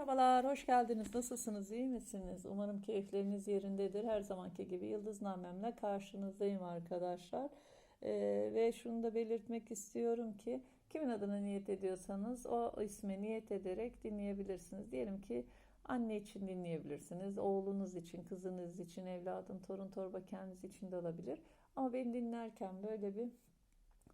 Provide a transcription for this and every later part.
Merhabalar, hoş geldiniz. Nasılsınız, iyi misiniz? Umarım keyifleriniz yerindedir. Her zamanki gibi Yıldıznamemle karşınızdayım arkadaşlar. Ee, ve şunu da belirtmek istiyorum ki kimin adına niyet ediyorsanız o isme niyet ederek dinleyebilirsiniz. Diyelim ki anne için dinleyebilirsiniz, oğlunuz için, kızınız için, evladın, torun, torba kendiniz için de olabilir. Ama beni dinlerken böyle bir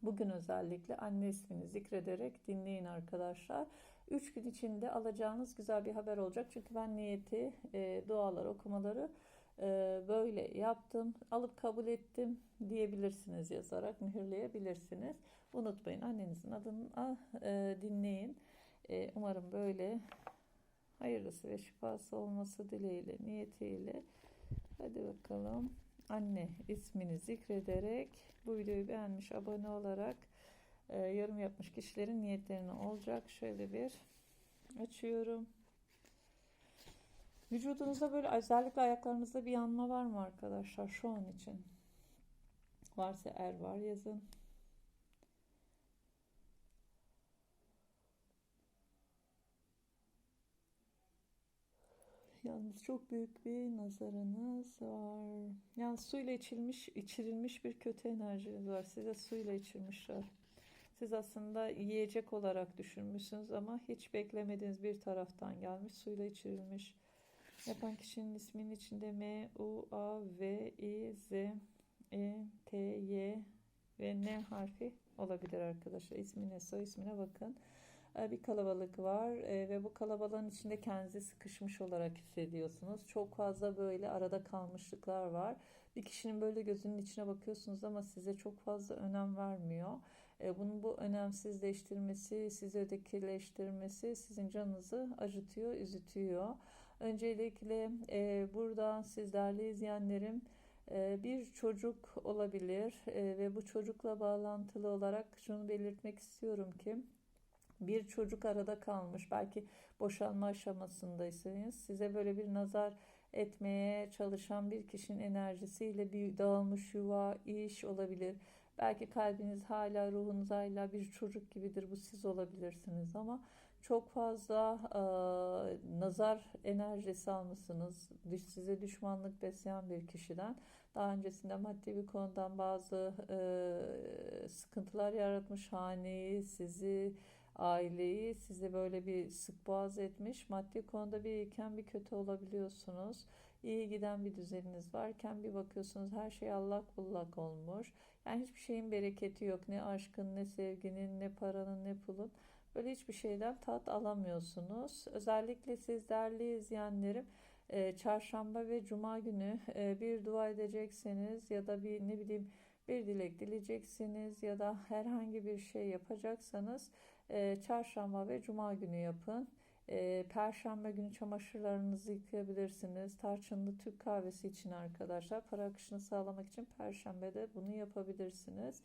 Bugün özellikle anne ismini zikrederek dinleyin arkadaşlar. 3 gün içinde alacağınız güzel bir haber olacak. Çünkü ben niyeti, e, dualar, okumaları e, böyle yaptım. Alıp kabul ettim diyebilirsiniz yazarak mühürleyebilirsiniz. Unutmayın annenizin adını e, dinleyin. E, umarım böyle hayırlısı ve şifası olması dileğiyle, niyetiyle. Hadi bakalım anne ismini zikrederek bu videoyu beğenmiş, abone olarak e, yorum yapmış kişilerin niyetlerine olacak. Şöyle bir açıyorum. Vücudunuzda böyle özellikle ayaklarınızda bir yanma var mı arkadaşlar şu an için? Varsa er var yazın. Yalnız çok büyük bir nazarınız var. Yani suyla içilmiş, içirilmiş bir kötü enerjiniz var. Size suyla içirmişler. Siz aslında yiyecek olarak düşünmüşsünüz ama hiç beklemediğiniz bir taraftan gelmiş, suyla içirilmiş. Yapan kişinin isminin içinde M, U, A, V, I, Z, E, T, Y ve N harfi olabilir arkadaşlar. İsmine, soy ismine bakın. E, bir kalabalık var e, ve bu kalabalığın içinde kendinizi sıkışmış olarak hissediyorsunuz. Çok fazla böyle arada kalmışlıklar var. Bir kişinin böyle gözünün içine bakıyorsunuz ama size çok fazla önem vermiyor. E, bunun bu önemsizleştirmesi, sizi ötekileştirmesi sizin canınızı acıtıyor, üzütüyor. Öncelikle burada siz değerli izleyenlerim bir çocuk olabilir ve bu çocukla bağlantılı olarak şunu belirtmek istiyorum ki bir çocuk arada kalmış belki boşanma aşamasındaysanız size böyle bir nazar etmeye çalışan bir kişinin enerjisiyle bir dağılmış yuva, iş olabilir. Belki kalbiniz hala ruhunuz hala bir çocuk gibidir bu siz olabilirsiniz ama çok fazla e, nazar enerjisi almışsınız. Size düşmanlık besleyen bir kişiden. Daha öncesinde maddi bir konudan bazı e, sıkıntılar yaratmış haneyi, sizi aileyi size böyle bir sık boğaz etmiş. Maddi konuda bir iyiken bir kötü olabiliyorsunuz. İyi giden bir düzeniniz varken bir bakıyorsunuz her şey allak bullak olmuş. Yani hiçbir şeyin bereketi yok. Ne aşkın, ne sevginin, ne paranın, ne pulun. Böyle hiçbir şeyden tat alamıyorsunuz. Özellikle siz değerli izleyenlerim e, çarşamba ve cuma günü e, bir dua edecekseniz ya da bir ne bileyim bir dilek dileyeceksiniz ya da herhangi bir şey yapacaksanız e, çarşamba ve cuma günü yapın. E, Perşembe günü çamaşırlarınızı yıkayabilirsiniz. Tarçınlı Türk kahvesi için arkadaşlar para akışını sağlamak için Perşembe'de bunu yapabilirsiniz.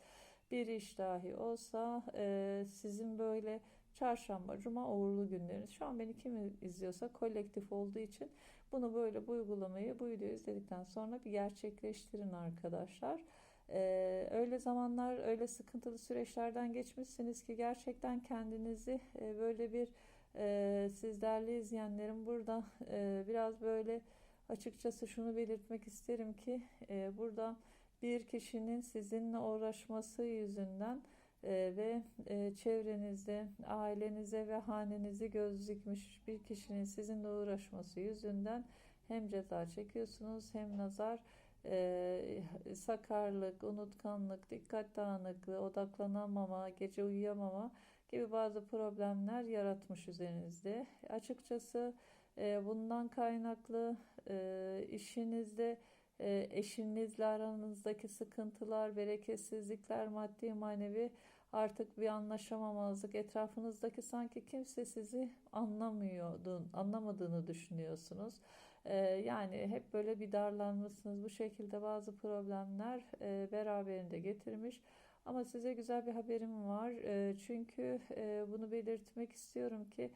Bir iş dahi olsa e, sizin böyle çarşamba, cuma uğurlu günleriniz. Şu an beni kim izliyorsa kolektif olduğu için bunu böyle bu uygulamayı bu videoyu izledikten sonra bir gerçekleştirin arkadaşlar. Ee, öyle zamanlar, öyle sıkıntılı süreçlerden geçmişsiniz ki gerçekten kendinizi e, böyle bir e, siz değerli izleyenlerim burada e, biraz böyle açıkçası şunu belirtmek isterim ki e, burada bir kişinin sizinle uğraşması yüzünden e, ve e, çevrenizde ailenize ve hanenizi göz dikmiş bir kişinin sizinle uğraşması yüzünden hem ceza çekiyorsunuz hem nazar e, sakarlık, unutkanlık, dikkat dağınıklığı, odaklanamama, gece uyuyamama gibi bazı problemler yaratmış üzerinizde. Açıkçası e, bundan kaynaklı e, işinizde e, eşinizle aranızdaki sıkıntılar, bereketsizlikler, maddi manevi artık bir anlaşamamazlık, etrafınızdaki sanki kimse sizi anlamıyordu, anlamadığını düşünüyorsunuz. Yani hep böyle bir darlanmışsınız. Bu şekilde bazı problemler beraberinde getirmiş. Ama size güzel bir haberim var. Çünkü bunu belirtmek istiyorum ki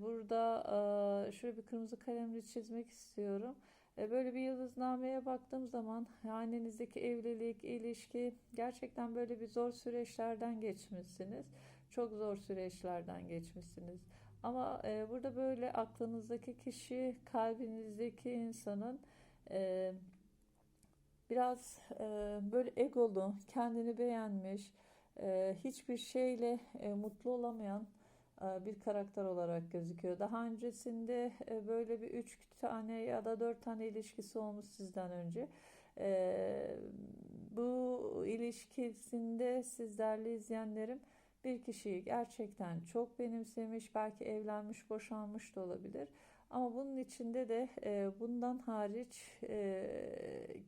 burada şöyle bir kırmızı kalemle çizmek istiyorum. E, böyle bir yıldıznameye baktığım zaman hanenizdeki evlilik, ilişki gerçekten böyle bir zor süreçlerden geçmişsiniz. Çok zor süreçlerden geçmişsiniz. Ama e, burada böyle aklınızdaki kişi kalbinizdeki insanın e, biraz e, böyle egolu, kendini beğenmiş, e, hiçbir şeyle e, mutlu olamayan e, bir karakter olarak gözüküyor. Daha öncesinde e, böyle bir üç tane ya da dört tane ilişkisi olmuş sizden önce. E, bu ilişkisinde sizlerle izleyenlerim bir kişiyi gerçekten çok benimsemiş, belki evlenmiş, boşanmış da olabilir. Ama bunun içinde de e, bundan hariç e,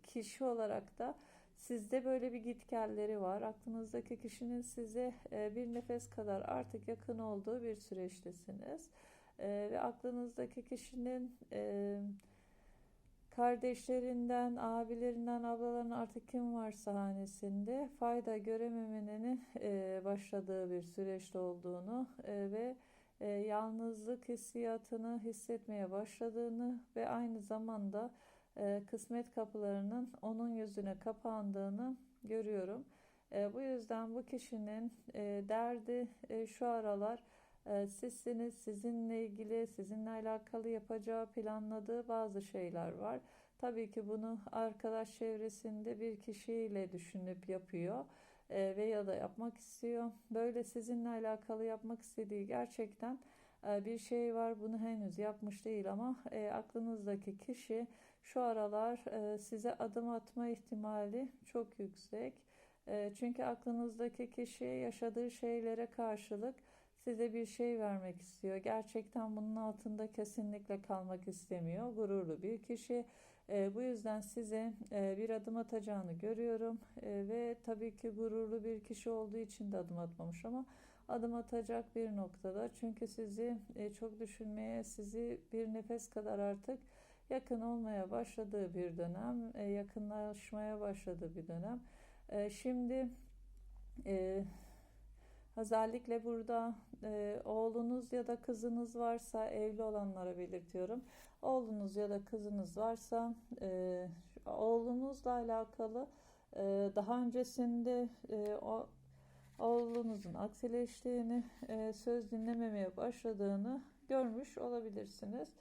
kişi olarak da sizde böyle bir gitgelleri var. Aklınızdaki kişinin size e, bir nefes kadar artık yakın olduğu bir süreçtesiniz. E, ve aklınızdaki kişinin e, kardeşlerinden, abilerinden, ablalarından artık kim varsa hanesinde fayda görememenin e, başladığı bir süreçte olduğunu e, ve e, yalnızlık hissiyatını hissetmeye başladığını ve aynı zamanda e, kısmet kapılarının onun yüzüne kapandığını görüyorum. E, bu yüzden bu kişinin e, derdi e, şu aralar e, sizsiniz, sizinle ilgili, sizinle alakalı yapacağı, planladığı bazı şeyler var. Tabii ki bunu arkadaş çevresinde bir kişiyle düşünüp yapıyor e, ve ya da yapmak istiyor. Böyle sizinle alakalı yapmak istediği gerçekten e, bir şey var. Bunu henüz yapmış değil ama e, aklınızdaki kişi şu aralar e, size adım atma ihtimali çok yüksek. Çünkü aklınızdaki kişi yaşadığı şeylere karşılık size bir şey vermek istiyor. Gerçekten bunun altında kesinlikle kalmak istemiyor. Gururlu bir kişi. E, bu yüzden size e, bir adım atacağını görüyorum e, ve tabii ki gururlu bir kişi olduğu için de adım atmamış ama adım atacak bir noktada. Çünkü sizi e, çok düşünmeye, sizi bir nefes kadar artık yakın olmaya başladığı bir dönem, e, yakınlaşmaya başladığı bir dönem. E, şimdi e, özellikle burada e, oğlunuz ya da kızınız varsa evli olanlara belirtiyorum. Oğlunuz ya da kızınız varsa e, oğlunuzla alakalı e, daha öncesinde e, o oğlunuzun aksileştiğini, e, söz dinlememeye başladığını görmüş olabilirsiniz.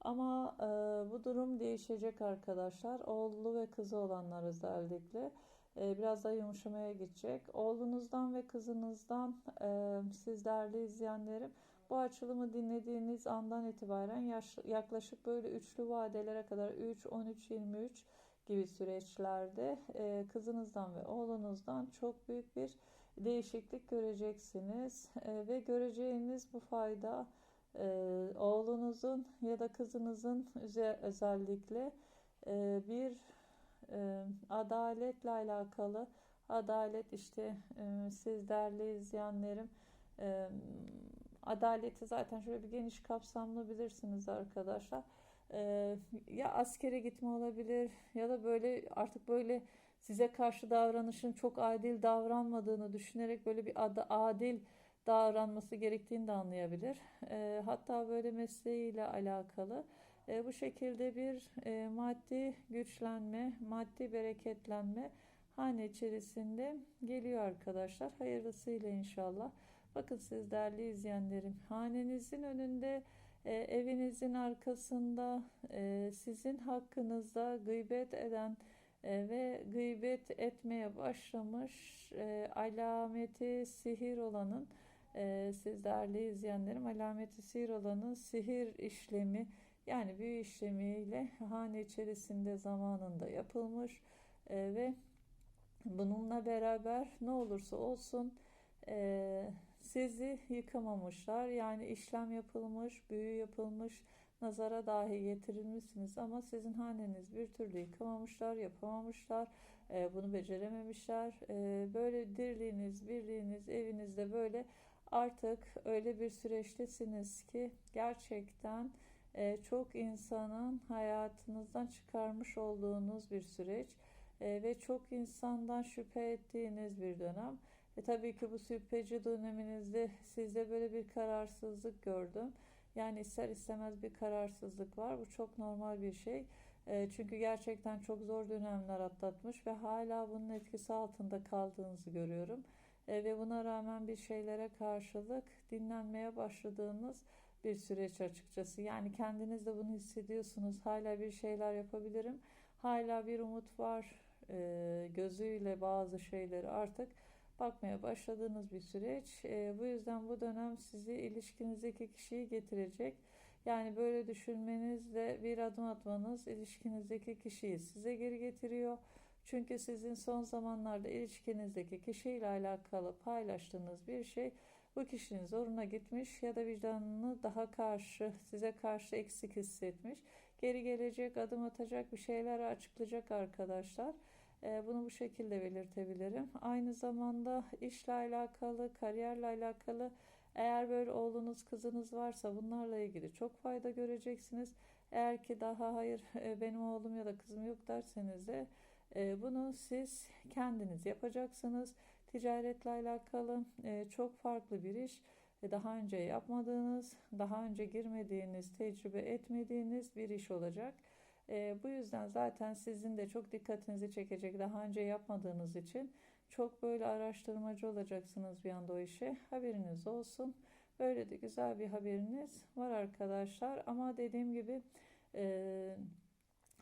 Ama e, bu durum değişecek arkadaşlar. Oğlu ve kızı olanlar özellikle biraz daha yumuşamaya gidecek. Oğlunuzdan ve kızınızdan e, siz değerli izleyenlerim bu açılımı dinlediğiniz andan itibaren yaklaşık böyle üçlü vadelere kadar 3, 13, 23 gibi süreçlerde e, kızınızdan ve oğlunuzdan çok büyük bir değişiklik göreceksiniz e, ve göreceğiniz bu fayda oğlunuzun ya da kızınızın özellikle bir e, adaletle alakalı adalet işte e, siz değerli izleyenlerim e, adaleti zaten şöyle bir geniş kapsamlı bilirsiniz arkadaşlar e, ya askere gitme olabilir ya da böyle artık böyle size karşı davranışın çok adil davranmadığını düşünerek böyle bir adı adil davranması gerektiğini de anlayabilir. E, hatta böyle mesleğiyle alakalı e, bu şekilde bir e, maddi güçlenme, maddi bereketlenme hane içerisinde geliyor arkadaşlar. Hayırlısıyla inşallah. Bakın siz değerli izleyenlerim hanenizin önünde e, evinizin arkasında e, sizin hakkınızda gıybet eden e, ve gıybet etmeye başlamış e, alameti sihir olanın e, siz değerli izleyenlerim alameti sihir olanın sihir işlemi yani büyü işlemiyle hane içerisinde zamanında yapılmış e, ve bununla beraber ne olursa olsun e, sizi yıkamamışlar. Yani işlem yapılmış, büyü yapılmış, nazara dahi getirilmişsiniz ama sizin haneniz bir türlü yıkamamışlar, yapamamışlar, e, bunu becerememişler. E, böyle dirliğiniz, birliğiniz evinizde böyle artık öyle bir süreçtesiniz ki gerçekten çok insanın hayatınızdan çıkarmış olduğunuz bir süreç e, ve çok insandan şüphe ettiğiniz bir dönem. E, tabii ki bu şüpheci döneminizde sizde böyle bir kararsızlık gördüm. Yani ister istemez bir kararsızlık var. Bu çok normal bir şey. E, çünkü gerçekten çok zor dönemler atlatmış ve hala bunun etkisi altında kaldığınızı görüyorum. E, ve buna rağmen bir şeylere karşılık dinlenmeye başladığınız bir süreç açıkçası. Yani kendiniz de bunu hissediyorsunuz. Hala bir şeyler yapabilirim. Hala bir umut var. E, gözüyle bazı şeyleri artık bakmaya başladığınız bir süreç. E, bu yüzden bu dönem sizi ilişkinizdeki kişiyi getirecek. Yani böyle düşünmenizle bir adım atmanız ilişkinizdeki kişiyi size geri getiriyor. Çünkü sizin son zamanlarda ilişkinizdeki kişiyle alakalı paylaştığınız bir şey bu kişinin zoruna gitmiş ya da vicdanını daha karşı, size karşı eksik hissetmiş. Geri gelecek, adım atacak bir şeyler açıklayacak arkadaşlar. Ee, bunu bu şekilde belirtebilirim. Aynı zamanda işle alakalı, kariyerle alakalı eğer böyle oğlunuz, kızınız varsa bunlarla ilgili çok fayda göreceksiniz. Eğer ki daha hayır e, benim oğlum ya da kızım yok derseniz de e, bunu siz kendiniz yapacaksınız. Ticaretle alakalı e, çok farklı bir iş. Daha önce yapmadığınız, daha önce girmediğiniz, tecrübe etmediğiniz bir iş olacak. Bu yüzden zaten sizin de çok dikkatinizi çekecek daha önce yapmadığınız için çok böyle araştırmacı olacaksınız bir anda o işe. Haberiniz olsun. Böyle de güzel bir haberiniz var arkadaşlar. Ama dediğim gibi e,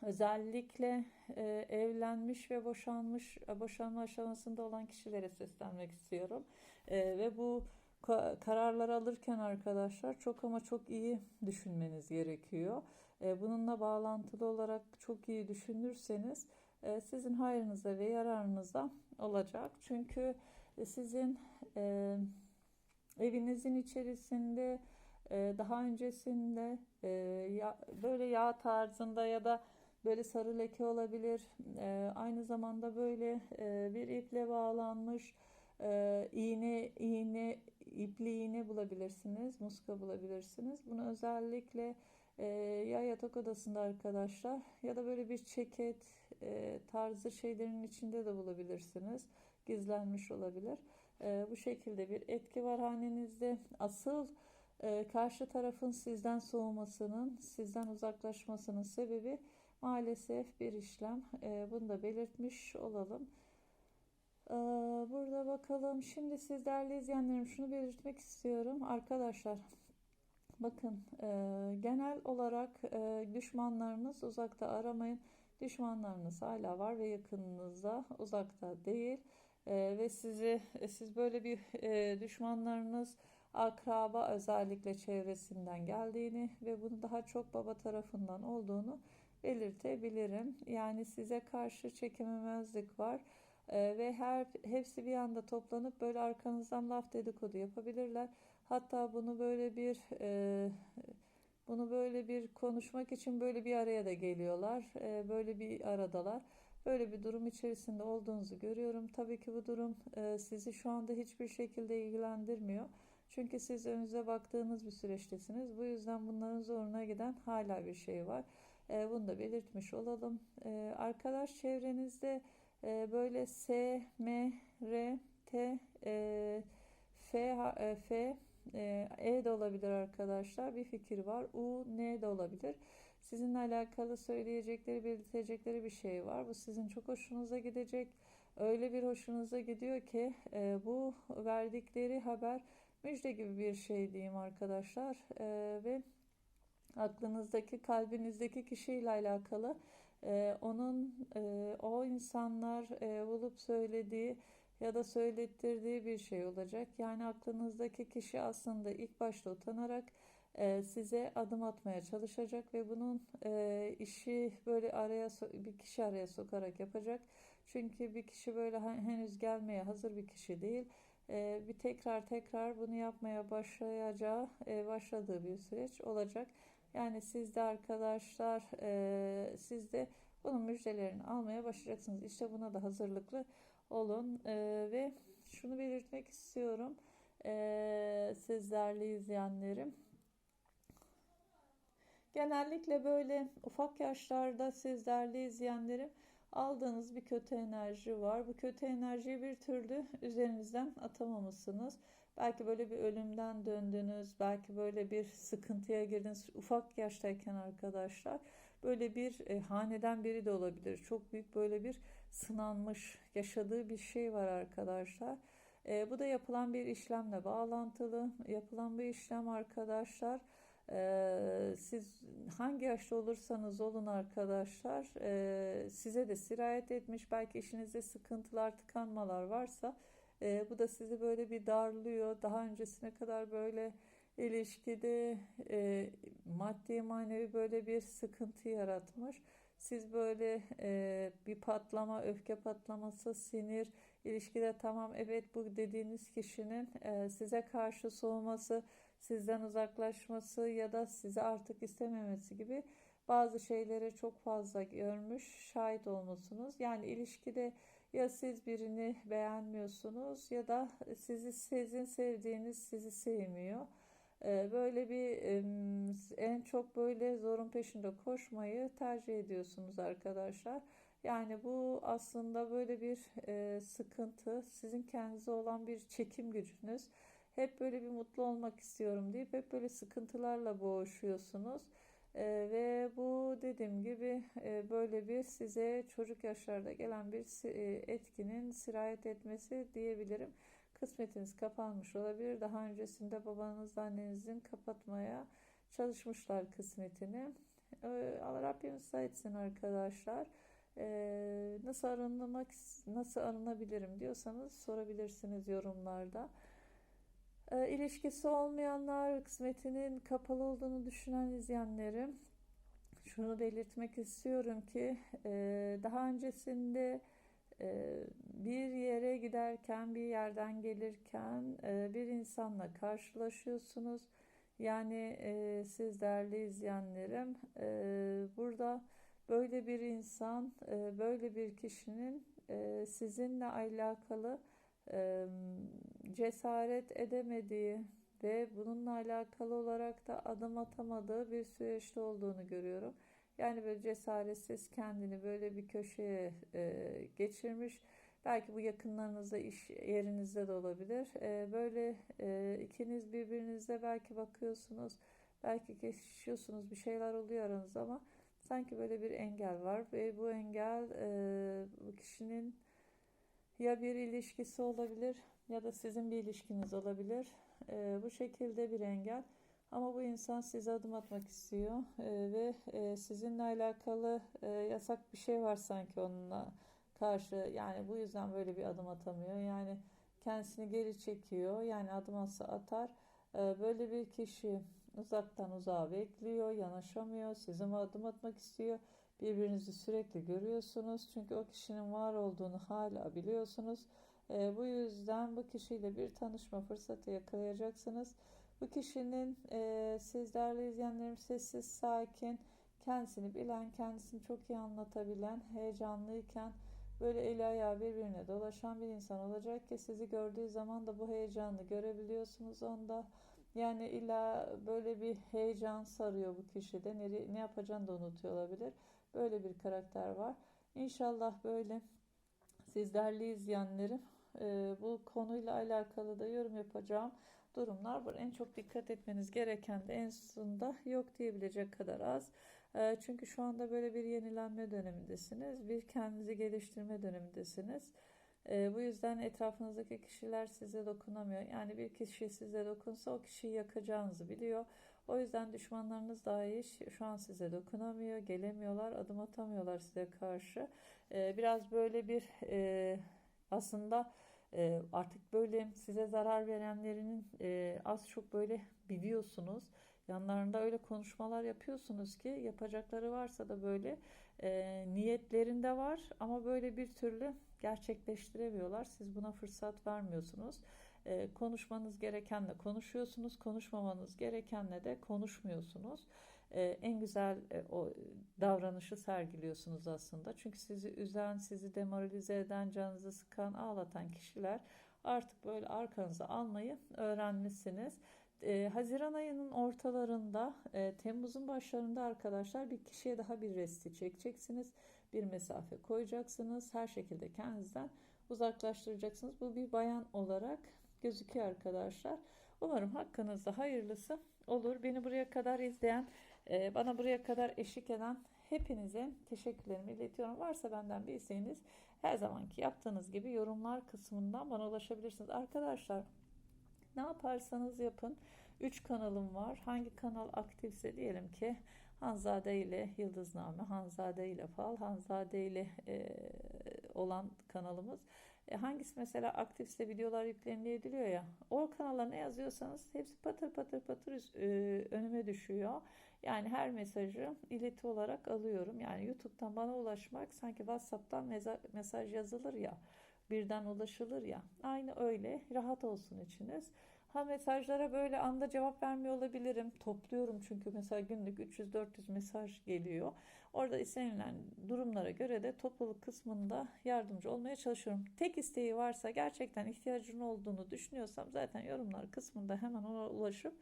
özellikle e, evlenmiş ve boşanmış, boşanma aşamasında olan kişilere seslenmek istiyorum. E, ve bu kararlar alırken arkadaşlar çok ama çok iyi düşünmeniz gerekiyor. E, bununla bağlantılı olarak çok iyi düşünürseniz e, sizin hayrınıza ve yararınıza olacak. Çünkü e, sizin e, evinizin içerisinde e, daha öncesinde e, böyle yağ tarzında ya da böyle sarı leke olabilir. E, aynı zamanda böyle e, bir iple bağlanmış e, iğne iğne ipli iğne bulabilirsiniz, muska bulabilirsiniz. Bunu özellikle e, ya yatak odasında arkadaşlar ya da böyle bir çeket e, tarzı şeylerin içinde de bulabilirsiniz. Gizlenmiş olabilir. E, bu şekilde bir etki var hanenizde. Asıl e, karşı tarafın sizden soğumasının, sizden uzaklaşmasının sebebi maalesef bir işlem. E, bunu da belirtmiş olalım. E, burada bakalım. Şimdi siz değerli izleyenlerim şunu belirtmek istiyorum. Arkadaşlar bakın e, genel olarak e, düşmanlarınız uzakta aramayın. Düşmanlarınız hala var ve yakınınızda, uzakta değil. E, ve sizi e, siz böyle bir e, düşmanlarınız akraba özellikle çevresinden geldiğini ve bunu daha çok baba tarafından olduğunu belirtebilirim. Yani size karşı çekememezlik var. Ee, ve her hepsi bir anda toplanıp böyle arkanızdan laf dedikodu yapabilirler. Hatta bunu böyle bir e, bunu böyle bir konuşmak için böyle bir araya da geliyorlar. E, böyle bir aradalar. Böyle bir durum içerisinde olduğunuzu görüyorum. Tabii ki bu durum e, sizi şu anda hiçbir şekilde ilgilendirmiyor. Çünkü siz önünüze baktığınız bir süreçtesiniz. Bu yüzden bunların zoruna giden hala bir şey var. E, bunu da belirtmiş olalım. E, arkadaş çevrenizde e, böyle S, M, R, T, e, F, e, F, e, E de olabilir arkadaşlar. Bir fikir var. U, N de olabilir. Sizinle alakalı söyleyecekleri, belirtecekleri bir şey var. Bu sizin çok hoşunuza gidecek. Öyle bir hoşunuza gidiyor ki e, bu verdikleri haber müjde gibi bir şey diyeyim arkadaşlar. E, ve aklınızdaki, kalbinizdeki kişiyle alakalı e, onun e, o insanlar e, bulup söylediği ya da söylettirdiği bir şey olacak. Yani aklınızdaki kişi aslında ilk başta utanarak e, size adım atmaya çalışacak ve bunun e, işi böyle araya bir kişi araya sokarak yapacak. Çünkü bir kişi böyle henüz gelmeye hazır bir kişi değil. E, bir tekrar tekrar bunu yapmaya başlayacağı, e, başladığı bir süreç olacak. Yani siz de arkadaşlar e, siz de bunun müjdelerini almaya başlayacaksınız. İşte buna da hazırlıklı olun e, ve şunu belirtmek istiyorum e, sizlerle izleyenlerim. Genellikle böyle ufak yaşlarda sizlerle izleyenlerim aldığınız bir kötü enerji var. Bu kötü enerjiyi bir türlü üzerinizden atamamışsınız. Belki böyle bir ölümden döndünüz, belki böyle bir sıkıntıya girdiniz ufak yaştayken arkadaşlar. Böyle bir e, haneden biri de olabilir. Çok büyük böyle bir sınanmış, yaşadığı bir şey var arkadaşlar. E, bu da yapılan bir işlemle bağlantılı. Yapılan bir işlem arkadaşlar Ee, siz hangi yaşta olursanız olun arkadaşlar e, size de sirayet etmiş belki işinizde sıkıntılar tıkanmalar varsa e, bu da sizi böyle bir darlıyor daha öncesine kadar böyle ilişkide e, maddi manevi böyle bir sıkıntı yaratmış siz böyle e, bir patlama öfke patlaması sinir ilişkide tamam evet bu dediğiniz kişinin e, size karşı soğuması sizden uzaklaşması ya da sizi artık istememesi gibi bazı şeylere çok fazla görmüş, şahit olmuşsunuz. Yani ilişkide ya siz birini beğenmiyorsunuz ya da sizi sizin sevdiğiniz sizi sevmiyor. Ee, böyle bir en çok böyle zorun peşinde koşmayı tercih ediyorsunuz arkadaşlar. Yani bu aslında böyle bir e, sıkıntı, sizin kendinize olan bir çekim gücünüz hep böyle bir mutlu olmak istiyorum deyip hep böyle sıkıntılarla boğuşuyorsunuz. Ee, ve bu dediğim gibi e, böyle bir size çocuk yaşlarda gelen bir e, etkinin sirayet etmesi diyebilirim. Kısmetiniz kapanmış olabilir. Daha öncesinde babanız annenizin kapatmaya çalışmışlar kısmetini. Ee, Allah Rabbim etsin arkadaşlar. Ee, nasıl arınmak, nasıl arınabilirim diyorsanız sorabilirsiniz yorumlarda. E, ilişkisi olmayanlar, kısmetinin kapalı olduğunu düşünen izleyenlerim şunu belirtmek istiyorum ki e, daha öncesinde e, bir yere giderken, bir yerden gelirken e, bir insanla karşılaşıyorsunuz. Yani siz değerli izleyenlerim burada böyle bir insan, böyle bir kişinin e, sizinle alakalı cesaret edemediği ve bununla alakalı olarak da adım atamadığı bir süreçte olduğunu görüyorum. Yani böyle cesaretsiz kendini böyle bir köşeye geçirmiş. Belki bu yakınlarınızda, iş yerinizde de olabilir. böyle ikiniz birbirinize belki bakıyorsunuz, belki geçiyorsunuz, bir şeyler oluyor aranızda ama sanki böyle bir engel var ve bu engel bu kişinin ya bir ilişkisi olabilir ya da sizin bir ilişkiniz olabilir. E, bu şekilde bir engel. Ama bu insan size adım atmak istiyor e, ve e, sizinle alakalı e, yasak bir şey var sanki onunla karşı. Yani bu yüzden böyle bir adım atamıyor. Yani kendisini geri çekiyor. Yani adım atsa atar. E, böyle bir kişi uzaktan uzağa bekliyor, yanaşamıyor, size adım atmak istiyor. Birbirinizi sürekli görüyorsunuz. Çünkü o kişinin var olduğunu hala biliyorsunuz. E, bu yüzden bu kişiyle bir tanışma fırsatı yakalayacaksınız. Bu kişinin e, siz değerli izleyenlerim sessiz, sakin, kendisini bilen, kendisini çok iyi anlatabilen, heyecanlıyken böyle eli ayağı birbirine dolaşan bir insan olacak ki sizi gördüğü zaman da bu heyecanı görebiliyorsunuz onda. Yani illa böyle bir heyecan sarıyor bu kişide. Ne, ne yapacağını da unutuyor olabilir. Böyle bir karakter var. İnşallah böyle siz değerli izleyenlerim e, bu konuyla alakalı da yorum yapacağım durumlar var. En çok dikkat etmeniz gereken de en sonunda yok diyebilecek kadar az. E, çünkü şu anda böyle bir yenilenme dönemindesiniz. Bir kendinizi geliştirme dönemindesiniz. E, bu yüzden etrafınızdaki kişiler size dokunamıyor. Yani bir kişi size dokunsa o kişiyi yakacağınızı biliyor. O yüzden düşmanlarınız dahi şu an size dokunamıyor, gelemiyorlar, adım atamıyorlar size karşı. E, biraz böyle bir e, aslında e, artık böyle size zarar verenlerinin e, az çok böyle biliyorsunuz. Yanlarında öyle konuşmalar yapıyorsunuz ki yapacakları varsa da böyle e, niyetlerinde var ama böyle bir türlü gerçekleştiremiyorlar. Siz buna fırsat vermiyorsunuz. E, konuşmanız gerekenle konuşuyorsunuz, konuşmamanız gerekenle de konuşmuyorsunuz. E, en güzel e, o davranışı sergiliyorsunuz aslında. Çünkü sizi üzen, sizi demoralize eden, canınızı sıkan, ağlatan kişiler artık böyle arkanıza almayı öğrenmişsiniz. E, Haziran ayının ortalarında, e, Temmuz'un başlarında arkadaşlar bir kişiye daha bir resti çekeceksiniz. Bir mesafe koyacaksınız. Her şekilde kendinizden uzaklaştıracaksınız. Bu bir bayan olarak gözüküyor arkadaşlar. Umarım hakkınızda hayırlısı olur. Beni buraya kadar izleyen, e, bana buraya kadar eşlik eden hepinize teşekkürlerimi iletiyorum. Varsa benden bir isteğiniz her zamanki yaptığınız gibi yorumlar kısmından bana ulaşabilirsiniz. Arkadaşlar ne yaparsanız yapın 3 kanalım var. Hangi kanal aktifse diyelim ki Hanzade ile Yıldızname, Hanzade ile Fal, Hanzade ile e, olan kanalımız. E, hangisi mesela aktifse videolar yükleniliyor ya. O kanala ne yazıyorsanız hepsi patır patır patır e, önüme düşüyor. Yani her mesajı ileti olarak alıyorum. Yani YouTube'dan bana ulaşmak sanki WhatsApp'tan mesaj yazılır ya, birden ulaşılır ya. Aynı öyle. Rahat olsun içiniz. Ha mesajlara böyle anda cevap vermiyor olabilirim. Topluyorum çünkü mesela günlük 300-400 mesaj geliyor. Orada istenilen durumlara göre de topluluk kısmında yardımcı olmaya çalışıyorum. Tek isteği varsa gerçekten ihtiyacın olduğunu düşünüyorsam zaten yorumlar kısmında hemen ona ulaşıp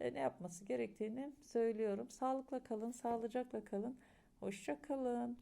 e, ne yapması gerektiğini söylüyorum. Sağlıkla kalın, sağlıcakla kalın. Hoşça kalın.